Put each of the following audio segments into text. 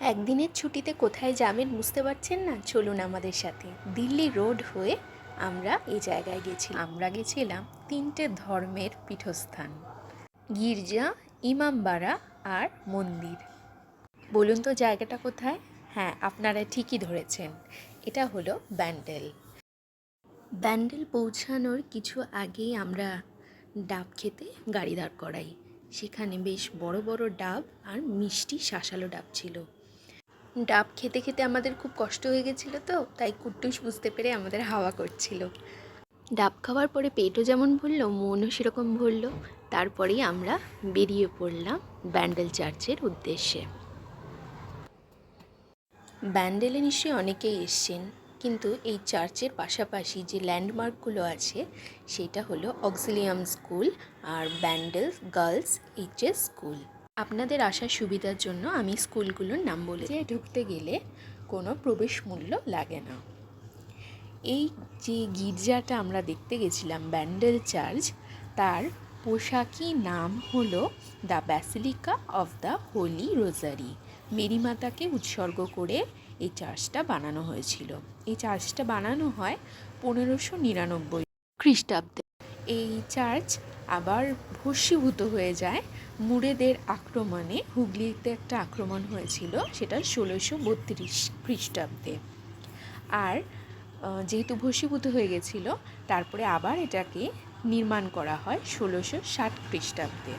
একদিনের ছুটিতে কোথায় যাবেন বুঝতে পারছেন না? চলুন আমাদের সাথে। দিল্লি রোড হয়ে আমরা এই জায়গায় গেছি আমরা গেছিলাম তিনটে ধর্মের পীঠস্থান, গির্জা, ইমামবাড়া আর মন্দির। বলুন তো জায়গাটা কোথায়? হ্যাঁ আপনারা ঠিকই ধরেছেন। এটা হলো ব্যান্ডেল। ব্যান্ডেল পৌঁছানোর কিছু আগেই আমরা ডাব খেতে গাড়ি দাঁড় করাই। সেখানে বেশ বড় বড় ডাব আর মিষ্টি শাঁসালো ডাব ছিল। ডাব খেতে খেতে আমাদের খুব কষ্ট হয়ে গেছিল তো, তাই কুট্টুস বুঝতে পেরে আমাদের হাওয়া করছিল। ডাব খাওয়ার পরে পেটও যেমন ভরলো, মনও সেরকম ভরল। তারপরেই আমরা বেরিয়ে পড়লাম ব্যান্ডেল চার্চের উদ্দেশ্যে। ব্যান্ডেলে নিশ্চয়ই অনেকেই এসছেন, কিন্তু এই চার্চের পাশাপাশি যে ল্যান্ডমার্কগুলো আছে, সেটা হলো অক্সিলিয়াম স্কুল আর ব্যান্ডেল গার্লস এইচএস স্কুল। আপনাদের আসার সুবিধার জন্য আমি স্কুলগুলোর নাম বলে যে ঢুকতে গেলে কোনো প্রবেশ মূল্য লাগে না। এই যে গির্জাটা আমরা দেখতে গেছিলাম, ব্যান্ডেল চার্চ, তার পোশাকি নাম হলো the basilica of the holy rosary. Mary মাতাকে উৎসর্গ করে এই চার্চটা বানানো হয়েছিল। এই চার্চটা বানানো হয় পনেরোশো নিরানব্বই খ্রিস্টাব্দে। এই চার্চ আবার ভস্মীভূত হয়ে যায়। মুরেদের আক্রমণে হুগলিতে একটা আক্রমণ হয়েছিল, সেটা ষোলোশো বত্রিশ খ্রিস্টাব্দে। আর যেহেতু ভস্মীভূত হয়ে গেছিল, তারপরে আবার এটাকে নির্মাণ করা হয় ষোলোশো ষাট খ্রিস্টাব্দে।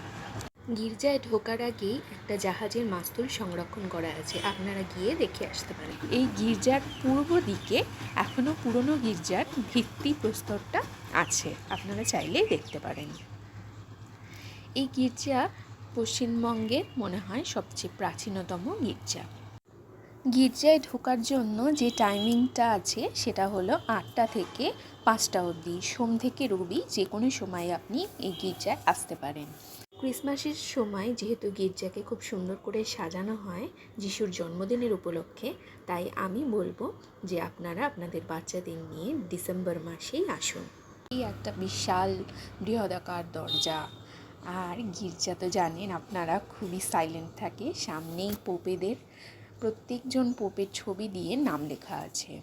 গির্জায় ঢোকার আগেই একটা জাহাজের মাস্তুল সংরক্ষণ করা আছে, আপনারা গিয়ে দেখে আসতে পারেন। এই গির্জার পূর্ব দিকে এখনও পুরনো গির্জার ভিত্তি প্রস্তরটা আছে, আপনারা চাইলেই দেখতে পারেন। এই গির্জা পশ্চিমবঙ্গের মনে হয় সবচেয়ে প্রাচীনতম গির্জা। গির্জায় ঢোকার জন্য যে টাইমিংটা আছে সেটা হলো আটটা থেকে পাঁচটা অবধি, সোম থেকে রবি যে কোনো সময় আপনি এই গির্জায় আসতে পারেন। ক্রিসমাসের সময় যেহেতু গির্জাকে খুব সুন্দর করে সাজানো হয় যিশুর জন্মদিনের উপলক্ষে, তাই আমি বলব যে আপনারা আপনাদের বাচ্চাদের নিয়ে ডিসেম্বর মাসেই আসুন। এই একটা বিশাল বৃহদাকার দরজা। আর গির্জা তো জানেন, আপনারা খুবই সাইলেন্ট থাকে। সামনেই পোপেদের, প্রত্যেকজন পোপের ছবি দিয়ে নাম লেখা আছে।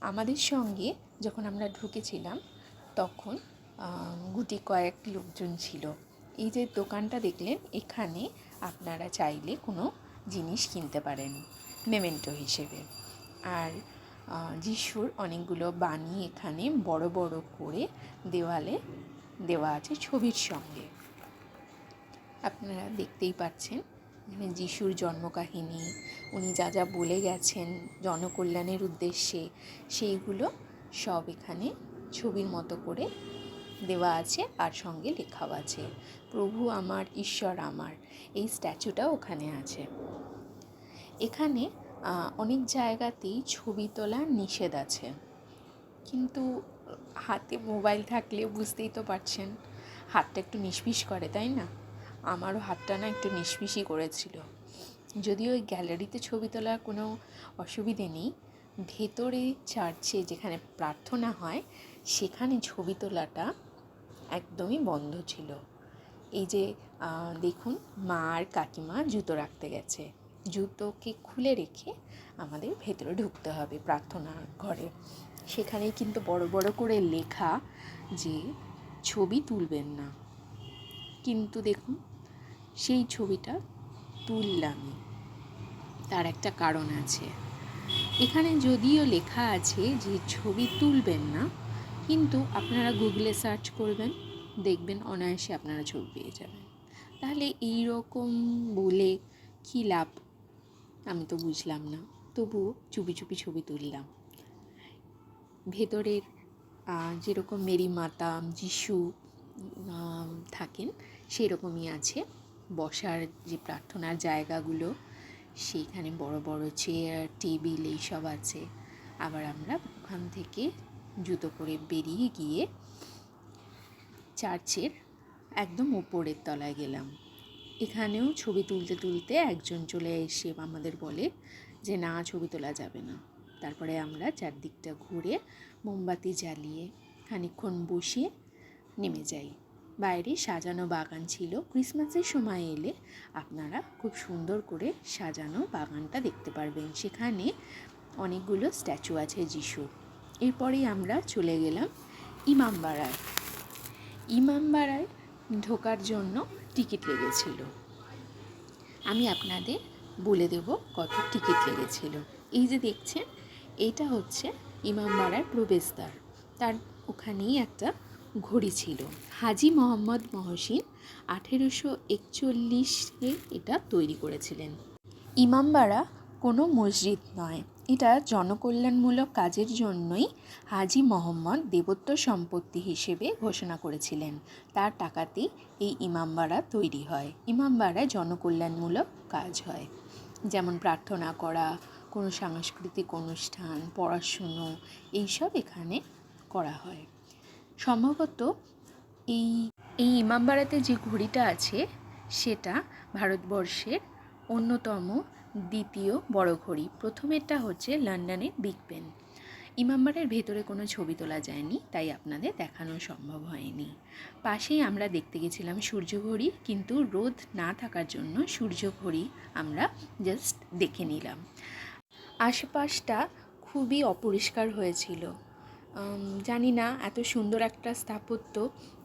আমাদের সঙ্গে যখন আমরা ঢুকেছিলাম, তখন গুটি কয়েক লোকজন ছিল। এই যে দোকানটা দেখলেন, এখানে আপনারা চাইলে কোনো জিনিস কিনতে পারেন মেমেন্টো হিসেবে। আর যিশুর অনেকগুলো বাণী এখানে বড় বড় করে দেওয়ালে দেওয়া আছে ছবির সঙ্গে। আপনারা দেখতেই পাচ্ছেন এখানে যিশুর জন্মকাহিনী, উনি যা যা বলে গেছেন জনকল্যাণের উদ্দেশ্যে, সেইগুলো সব এখানে ছবির মতো করে দেওয়া আছে আর সঙ্গে লেখাও আছে, প্রভু আমার, ঈশ্বর আমার এই স্ট্যাচুটাও ওখানে আছে। এখানে অনেক জায়গাতেই ছবি তোলা নিষেধ আছে। কিন্তু হাতে মোবাইল থাকলে বুঝতেই তো পারছেন, হাতটা একটু নিষ্পিস করে, তাই না? আমারও হাতটা না একটু নিষ্পিসই করেছিল। যদিও ওই গ্যালারিতে ছবি তোলার কোনো অসুবিধে নেই, ভেতরে চার্চে যেখানে প্রার্থনা হয়, সেখানে ছবি তোলাটা একদমই বন্ধ ছিল। এই যে দেখুন, মা আর কাকিমা জুতো রাখতে গেছে। জুতোকে খুলে রেখে আমাদের ভেতরে ঢুকতে হবে প্রার্থনা ঘরে। সেখানেই কিন্তু বড় বড় করে লেখা যে ছবি তুলবেন না। কিন্তু দেখুন, সেই ছবিটা তুললামই তার একটা কারণ আছে। এখানে যদিও লেখা আছে যে ছবি তুলবেন না, কিন্তু আপনারা গুগলে সার্চ করবেন, দেখবেন অনায়াসে আপনারা ছবি পেয়ে যাবেন। তাহলে এই রকম বলে কী লাভ? আমি তো বুঝলাম না। তবুও চুপি চুপি ছবি তুললাম। ভেতরের যেরকম মেরি মাতা, যিশু থাকেন সেই রকমই আছে। বসার যে প্রার্থনার জায়গাগুলো সেইখানে বড় বড় চেয়ার, টেবিল এইসব আছে। আবার আমরা ওখান থেকে জুতো করে বেরিয়ে গিয়ে চার্চের একদম ওপরের তলায় গেলাম। এখানেও ছবি তুলতে তুলতে একজন চলে এসে আমাদের বলে যে, না, ছবি তোলা যাবে না। তারপরে আমরা চারদিকটা ঘুরে মোমবাতি জ্বালিয়ে খানিকক্ষণ বসে নেমে যাই। বাইরে সাজানো বাগান ছিল। ক্রিসমাসের সময় এলে আপনারা খুব সুন্দর করে সাজানো বাগানটা দেখতে পারবেন। সেখানে অনেকগুলো স্ট্যাচু আছে যিশুর এরপরেই আমরা চলে গেলাম ইমামবাড়ায়। ইমামবাড়ায় ঢোকার জন্য টিকিট লেগেছিল। আমি আপনাদের বলে দেব কত টিকিট লেগেছিল। এই যে দেখছেন এইটা হচ্ছে ইমামবাড়ার প্রবেশদ্বার। তার ওখানেই একটা ঘড়ি ছিল। হাজি মোহাম্মদ মহসিন আঠেরোশো একচল্লিশে এটা তৈরি করেছিলেন। ইমামবাড়া কোনো মসজিদ নয়। এটা জনকল্যাণমূলক কাজের জন্যই হাজি মোহাম্মদ দেবত্ব সম্পত্তি হিসেবে ঘোষণা করেছিলেন। তার টাকাতেই এই ইমামবাড়া তৈরি হয়। ইমামবাড়ায় জনকল্যাণমূলক কাজ হয়। যেমন প্রার্থনা করা কোনো সাংস্কৃতিক অনুষ্ঠান, পড়াশুনো এইসব এখানে করা হয়। সম্ভবত এই এই ইমামবাড়াতে যে ঘড়িটা আছে, সেটা ভারতবর্ষের অন্যতম দ্বিতীয় বড় ঘড়ি। প্রথমেরটা হচ্ছে লন্ডনের বিগ পেন ইমামবাড়ার ভেতরে কোনো ছবি তোলা যায়নি, তাই আপনাদের দেখানো সম্ভব হয়নি। পাশেই আমরা দেখতে গেছিলাম সূর্য ঘড়ি, কিন্তু রোদ না থাকার জন্য সূর্য ঘড়ি আমরা জাস্ট দেখে নিলাম। আশেপাশটা খুবই অপরিষ্কার হয়েছিল। জানি না এত সুন্দর একটা স্থাপত্য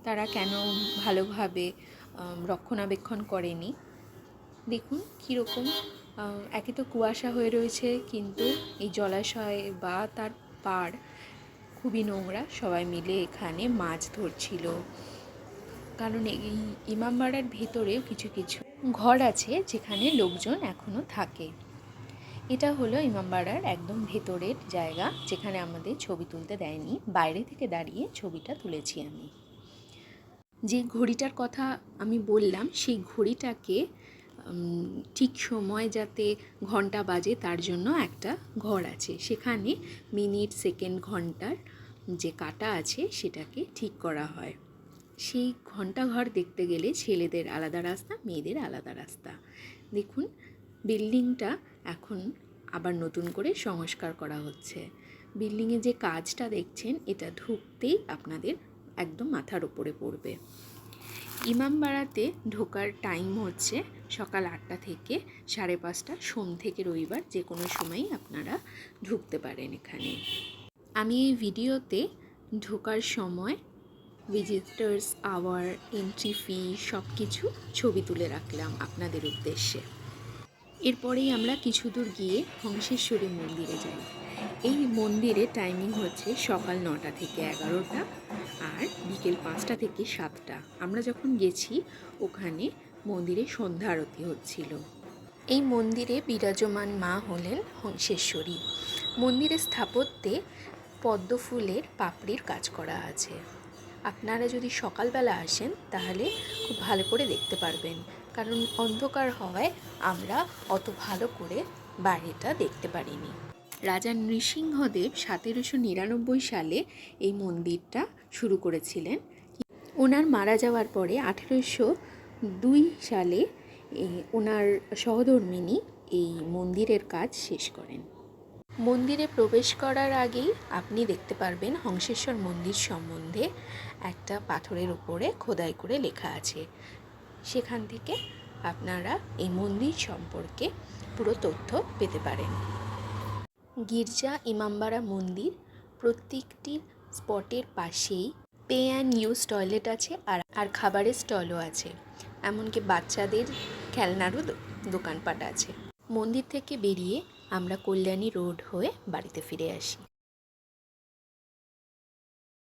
তারা কেন ভালোভাবে রক্ষণাবেক্ষণ করেনি। দেখুন কীরকম একে তো কুয়াশা হয়ে রয়েছে, কিন্তু এই জলাশয় বা তার পাড় খুবই নোংরা, সবাই মিলে এখানে মাছ ধরছিল। কারণ এই ইমামবাড়ার ভেতরেও কিছু কিছু ঘর আছে যেখানে লোকজন এখনও থাকে। এটা হলো ইমামবাড়ার একদম ভেতরের জায়গা, যেখানে আমাদের ছবি তুলতে দেয়নি। বাইরে থেকে দাঁড়িয়ে ছবিটা তুলেছি আমি। যে ঘড়িটার কথা আমি বললাম, সেই ঘড়িটাকে ঠিক সময় যাতে ঘণ্টা বাজে তার জন্য একটা ঘর আছে। সেখানে মিনিট, সেকেন্ড, ঘণ্টার যে কাটা আছে সেটাকে ঠিক করা হয়। সেই ঘণ্টা ঘর দেখতে গেলে ছেলেদের আলাদা রাস্তা, মেয়েদের আলাদা রাস্তা। দেখুন বিল্ডিংটা এখন আবার নতুন করে সংস্কার করা হচ্ছে। বিল্ডিংয়ে যে কাজটা দেখছেন, এটা ঢুকতেই আপনাদের একদম মাথার ওপরে পড়বে। ইমামবাড়াতে ঢোকার টাইম হচ্ছে সকাল আটটা থেকে সাড়ে পাঁচটা, সোম থেকে রবিবার যে কোনো সময়ই আপনারা ঢুকতে পারেন এখানে। আমি এই ভিডিওতে ঢোকার সময় ভিজিটার্স আওয়ার এন্ট্রি ফি সব কিছু ছবি তুলে রাখলাম আপনাদের উদ্দেশ্যে। এরপরেই আমরা কিছু দূর গিয়ে হংসেশ্বরী মন্দিরে যাই। এই মন্দিরে টাইমিং হচ্ছে সকাল নটা থেকে এগারোটা আর বিকেল পাঁচটা থেকে সাতটা। আমরা যখন গেছি, ওখানে মন্দিরে সন্ধ্যা আরতি হচ্ছিল। এই মন্দিরে বিরাজমান মা হলেন হংসেশ্বরী। মন্দিরের স্থাপত্যে পদ্ম ফুলের পাপড়ির কাজ করা আছে। আপনারা যদি সকালবেলা আসেন, তাহলে খুব ভালো করে দেখতে পারবেন কারণ অন্ধকার হওয়ায় আমরা অত ভালো করে বাইরেটা দেখতে পারিনি। রাজা নৃসিংহদেব সতেরোশো নিরানব্বই সালে এই মন্দিরটা শুরু করেছিলেন। ওনার মারা যাওয়ার পরে আঠেরোশো দুই সালে ওনার সহধর্মিনী এই মন্দিরের কাজ শেষ করেন। মন্দিরে প্রবেশ করার আগেই আপনি দেখতে পারবেন হংসেশ্বর মন্দির সম্বন্ধে একটা পাথরের উপরে খোদাই করে লেখা আছে। সেখান থেকে আপনারা এই মন্দির সম্পর্কে পুরো তথ্য পেতে পারেন। গির্জা ইমামবাড়া মন্দির প্রত্যেকটি স্পটের পাশেই পে অ্যান্ড ইউজ টয়লেট আছে আর আর খাবারের স্টলও আছে। এমনকি বাচ্চাদের খেলনারও দোকানপাট আছে। মন্দির থেকে বেরিয়ে আমরা কল্যাণী রোড হয়ে বাড়িতে ফিরে আসি।